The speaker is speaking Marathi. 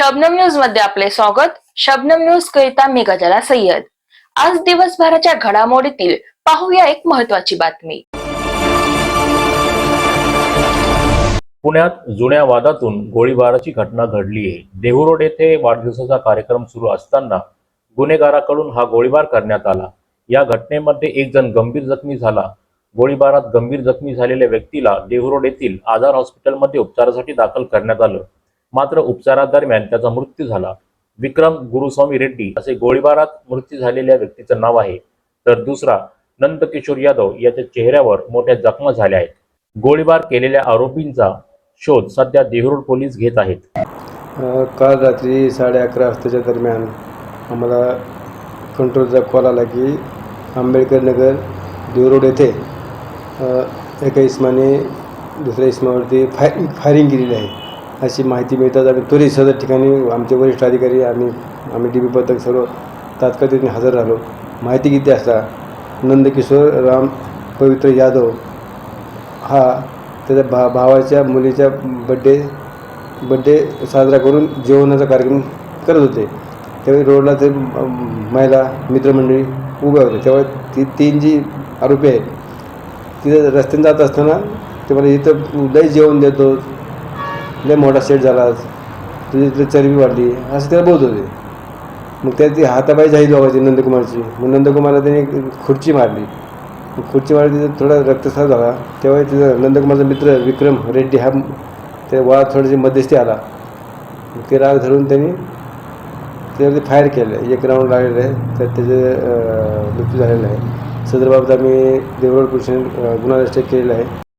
शबनम न्यूजमध्ये आपले स्वागत. शबनम न्यूज करिता मी गजाला सय्यद. आज दिवसभराच्या घडामोडीतील पाहूया एक महत्वाची बातमी. पुण्यात जुन्या वादातून गोळीबाराची घटना घडली आहे देहुरोड येथे वाढदिवसाचा कार्यक्रम सुरू असताना गुन्हेगाराकडून हा गोळीबार करण्यात आला. या घटनेमध्ये एक जण गंभीर जखमी झाला. गोळीबारात गंभीर जखमी झालेल्या व्यक्तीला देहुरोड येथील आधार हॉस्पिटलमध्ये उपचारासाठी दाखल करण्यात आलं. मात्र उपचारादरम्यान त्याचा मृत्यू झाला. विक्रम गुरुस्वामी रेड्डी असे गोळीबारात मृत्यू झालेल्या व्यक्तीचं नाव आहे. तर दुसरा नंदकिशोर यादव याच्या चेहऱ्यावर मोठ्या जखमा झाल्या आहेत. गोळीबार केलेल्या आरोपींचा शोध सध्या देहरोड पोलीस घेत आहेत. काल रात्री साडे अकरा वाजताच्या दरम्यान आम्हाला कंट्रोलचा कॉल आला की आंबेडकर नगर देवरोड येथे एका इसमाने दुसऱ्या इसमावरती फाय फायरिंग केलेली आहे. अशी माहिती मिळतात आम्ही त्वरित सदर ठिकाणी आमचे वरिष्ठ अधिकारी आम्ही आम्ही डी बी पथक सर्व तात्काळ हजर राहिलो. माहिती किती असता? नंदकिशोर राम पवित्र यादव हा त्याच्या भा भावाच्या मुलीच्या बड्डे बड्डे साजरा करून जेवणाचा कार्यक्रम करत होते. त्यावेळी रोडला ते महिला मित्रमंडळी उभ्या होत्या. तेव्हा ती तीन जी आरोपी आहेत तिथे रस्त्याने जात असताना ते मला इथं लई जेवण देतो. लय मोठा सेट झाला. तुझी इथं चरबी वाढली. असं त्याला बोलत होते. मग त्याची ती हातापायी जाईल बाबाची नंदकुमारची. मग नंदकुमारला त्याने खुर्ची मारली. मग खुर्ची मारली तिथं थोडा रक्तस्राव झाला. तेव्हा तिथं नंदकुमारचा मित्र विक्रम रेड्डी हा त्या वाळात थोडीशी मध्यस्थी आला. मग ते राग धरून त्यांनी त्याच्यावरती फायर केलं. एक राऊंड लागलेलं आहे. तर त्याचे मृत्यू झालेला आहे. सदरबाबत आम्ही देवगड पोलिसांनी गुन्हा रजिस्टर केलेला आहे.